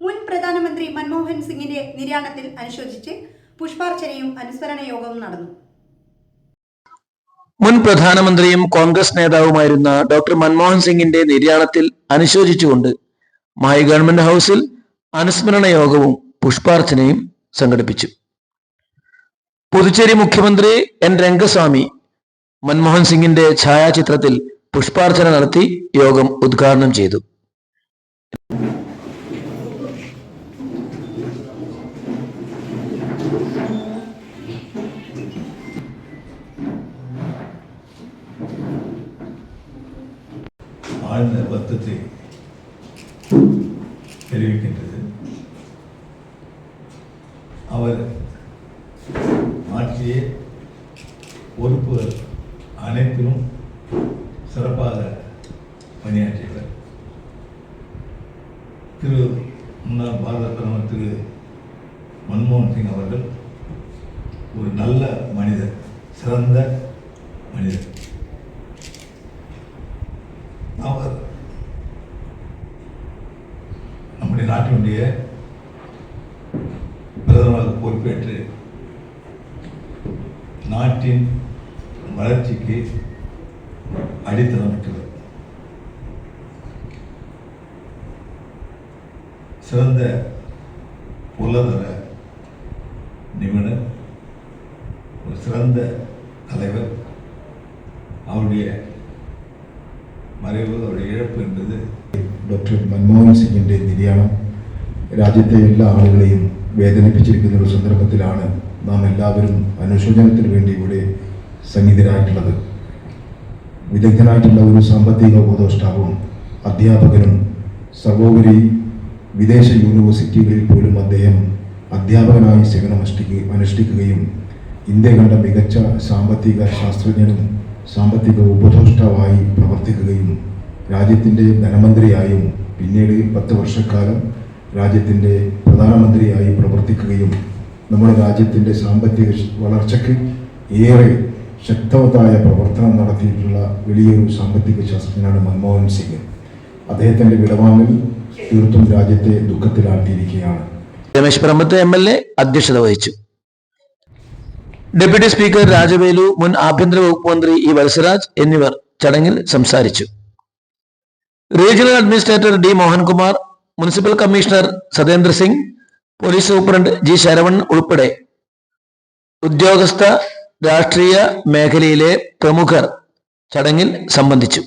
മുൻ പ്രധാനമന്ത്രി മൻമോഹൻ സിംഗിന്റെ നിര്യാണത്തിൽ അനുശോചിച്ച് പുഷ്പാർച്ചനയും അനുസ്മരണ യോഗവും നടന്നു. മുൻ പ്രധാനമന്ത്രിയും കോൺഗ്രസ് നേതാവുമായിരുന്ന ഡോക്ടർ മൻമോഹൻ സിംഗിന്റെ നിര്യാണത്തിൽ അനുശോചിച്ചുകൊണ്ട് മായി ഗവൺമെന്റ് ഹൗസിൽ അനുസ്മരണ യോഗവും പുഷ്പാർച്ചനയും സംഘടിപ്പിച്ചു. പുതുച്ചേരി മുഖ്യമന്ത്രി എൻ രംഗസ്വാമി മൻമോഹൻ സിംഗിന്റെ ഛായാചിത്രത്തിൽ പുഷ്പാർച്ചന നടത്തി യോഗം ഉദ്ഘാടനം ചെയ്തു. ஆழ்ந்த வருத்தத்தை தெரிவிக்கின்றது. அவர் ஆற்றிய பொறுப்புகள் அனைத்திலும் சிறப்பாக பணியாற்றியவர். திரு முன்னாள் பாரத பிரதமர் திரு மன்மோகன் சிங் அவர்கள் ஒரு நல்ல மனிதர் சிறந்த மனிதர். அவர் நம்முடைய நாட்டினுடைய பிரதமராக பொறுப்பேற்று நாட்டின் வளர்ச்சிக்கு அடித்தளமிட்டவர் சிறந்த பொருளாதார நிபுணர் ஒரு சிறந்த தலைவர் அவருடைய ഇഴപ്പ് എന്നത് ഡോക്ടർ മൻമോഹൻ സിംഗിന്റെ നിര്യാണം. രാജ്യത്തെ എല്ലാ ആളുകളെയും വേദനിപ്പിച്ചിരിക്കുന്ന ഒരു സന്ദർഭത്തിലാണ് നാം എല്ലാവരും അനുശോചനത്തിന് വേണ്ടി ഇവിടെ സന്നിധരായിട്ടുള്ളത് വിദഗ്ധനായിട്ടുള്ള ഒരു സാമ്പത്തിക ഉപദേഷ്ടാവും അധ്യാപകനും സർവോപരി വിദേശ യൂണിവേഴ്സിറ്റികളിൽ പോലും അദ്ദേഹം അധ്യാപകനായി സേവനം അനുഷ്ഠിക്കുക അനുഷ്ഠിക്കുകയും ഇന്ത്യ കണ്ട മികച്ച സാമ്പത്തിക ശാസ്ത്രജ്ഞനും സാമ്പത്തിക ഉപദേഷ്ടാവായി പ്രവർത്തിക്കുകയും രാജ്യത്തിന്റെ ധനമന്ത്രിയായും പിന്നീട് പത്ത് വർഷക്കാലം രാജ്യത്തിന്റെ പ്രധാനമന്ത്രിയായി പ്രവർത്തിക്കുകയും നമ്മുടെ രാജ്യത്തിന്റെ സാമ്പത്തിക വളർച്ചയ്ക്ക് ഏറെ ശക്തവത്തായ പ്രവർത്തനം നടത്തിയിട്ടുള്ള വലിയൊരു സാമ്പത്തിക ശാസ്ത്രജ്ഞനാണ് മൻമോഹൻ സിംഗ്. അദ്ദേഹത്തിന്റെ വിടവാങ്ങൽ തീർത്തും രാജ്യത്തെ ദുഃഖത്തിലാഴ്ത്തിയിരിക്കുകയാണ്. Ramesh Pramath M L A അധ്യക്ഷത വഹിച്ചു. ഡെപ്യൂട്ടി സ്പീക്കർ രാജവേലു മുൻ ആഭ്യന്തര വകുപ്പ് മന്ത്രി ഇ വത്സരാജ് എന്നിവർ ചടങ്ങിൽ സംസാരിച്ചു. Regional administrator D Mohankumar municipal commissioner Satendra Singh police superintendent G Saravan ഉൾപ്പെടെ ഉദ്യോഗസ്ഥ രാഷ്ട്രീയ മേഖലയിലെ പ്രമുഖർ ചടങ്ങിൽ സംബന്ധിച്ചു.